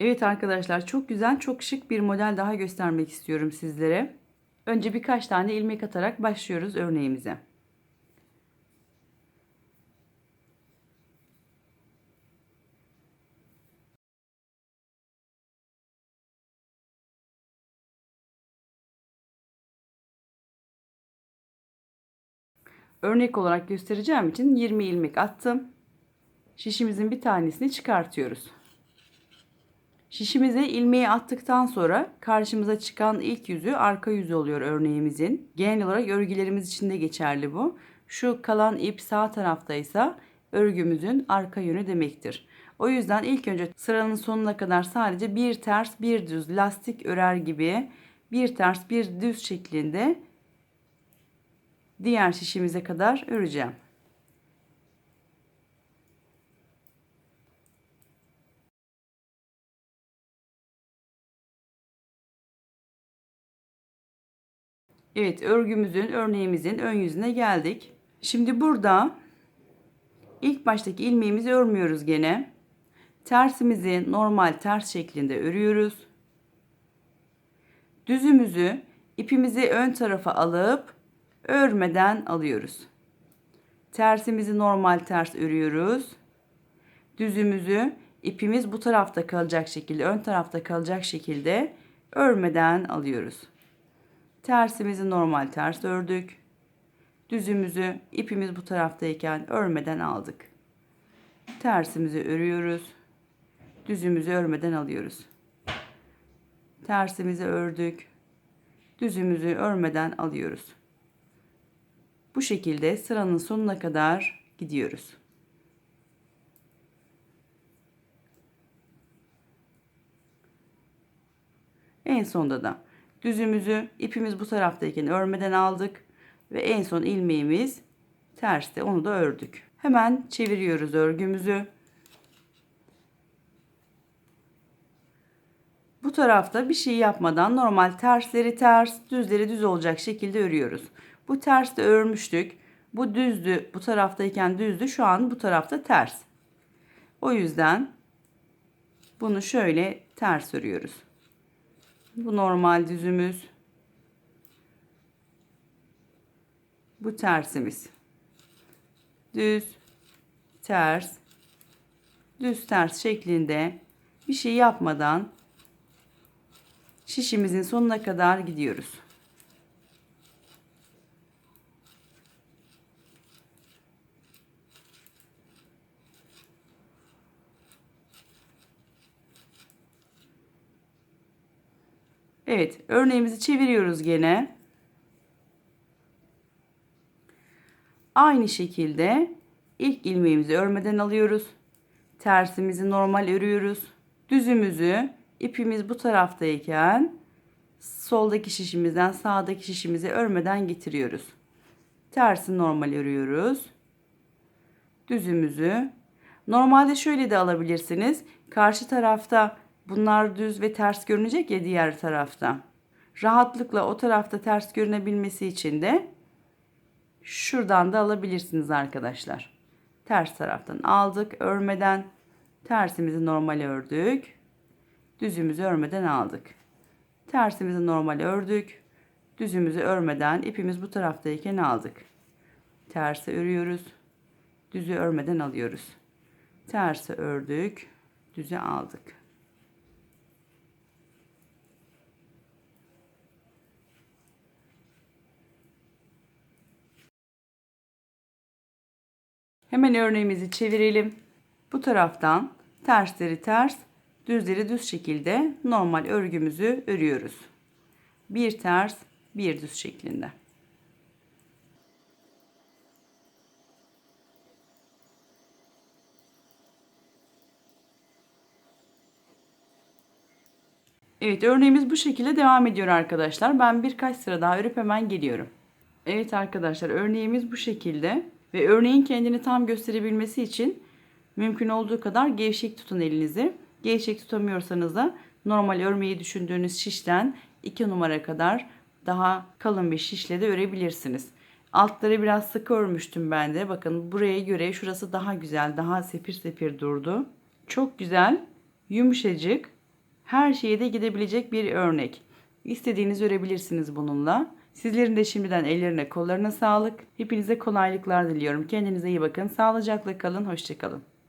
Evet arkadaşlar çok güzel çok şık bir model daha göstermek istiyorum sizlere. Önce birkaç tane ilmek atarak başlıyoruz örneğimize. Örnek olarak göstereceğim için 20 ilmek attım. Şişimizin bir tanesini çıkartıyoruz. Şişimize ilmeği attıktan sonra karşımıza çıkan ilk yüzü arka yüzü oluyor örneğimizin. Genel olarak örgülerimiz için de geçerli bu. Şu kalan ip sağ taraftaysa örgümüzün arka yönü demektir. O yüzden ilk önce sıranın sonuna kadar sadece bir ters bir düz lastik örer gibi bir ters bir düz şeklinde diğer şişimize kadar öreceğim. Evet örgümüzün örneğimizin ön yüzüne geldik. Şimdi burada ilk baştaki ilmeğimizi örmüyoruz gene. Tersimizi normal ters şeklinde örüyoruz. Düzümüzü ipimizi ön tarafa alıp örmeden alıyoruz. Tersimizi normal ters örüyoruz. Düzümüzü ipimiz bu tarafta kalacak şekilde, ön tarafta kalacak şekilde örmeden alıyoruz. Tersimizi normal ters ördük. Düzümüzü ipimiz bu taraftayken örmeden aldık. Tersimizi örüyoruz. Düzümüzü örmeden alıyoruz. Tersimizi ördük. Düzümüzü örmeden alıyoruz. Bu şekilde sıranın sonuna kadar gidiyoruz. En sonda da düzümüzü ipimiz bu taraftayken örmeden aldık ve en son ilmeğimiz terste onu da ördük. Hemen çeviriyoruz örgümüzü. Bu tarafta bir şey yapmadan normal tersleri ters, düzleri düz olacak şekilde örüyoruz. Bu ters de örmüştük. Bu düzdü, bu taraftayken düzdü. Şu an bu tarafta ters. O yüzden bunu şöyle ters örüyoruz. Bu normal düzümüz. Bu tersimiz. Düz, ters, düz ters şeklinde bir şey yapmadan şişimizin sonuna kadar gidiyoruz. Evet örneğimizi çeviriyoruz gene. Aynı şekilde ilk ilmeğimizi örmeden alıyoruz. Tersimizi normal örüyoruz. Düzümüzü ipimiz bu taraftayken soldaki şişimizden sağdaki şişimizi örmeden getiriyoruz. Tersi normal örüyoruz. Düzümüzü normalde şöyle de alabilirsiniz. Karşı tarafta Bunlar düz ve ters görünecek ya diğer tarafta. Rahatlıkla o tarafta ters görünebilmesi için de şuradan da alabilirsiniz arkadaşlar. Ters taraftan aldık örmeden tersimizi normal ördük. Düzümüzü örmeden aldık. Tersimizi normal ördük. Düzümüzü örmeden ipimiz bu taraftayken aldık. Tersi örüyoruz. Düzü örmeden alıyoruz. Tersi ördük. Düzü aldık. Hemen örneğimizi çevirelim. Bu taraftan tersleri ters, düzleri düz şekilde normal örgümüzü örüyoruz. Bir ters, bir düz şeklinde. Evet örneğimiz bu şekilde devam ediyor arkadaşlar. Ben birkaç sıra daha örüp hemen geliyorum. Evet arkadaşlar örneğimiz bu şekilde. Ve örneğin kendini tam gösterebilmesi için mümkün olduğu kadar gevşek tutun elinizi. Gevşek tutamıyorsanız da normal örmeyi düşündüğünüz şişten 2 numara kadar daha kalın bir şişle de örebilirsiniz. Altları biraz sıkı örmüştüm ben de. Bakın buraya göre şurası daha güzel, daha sepir sepir durdu. Çok güzel, yumuşacık her şeye de gidebilecek bir örnek. İstediğinizi örebilirsiniz bununla. Sizlerin de şimdiden ellerine kollarına sağlık. Hepinize kolaylıklar diliyorum. Kendinize iyi bakın. Sağlıcakla kalın. Hoşçakalın.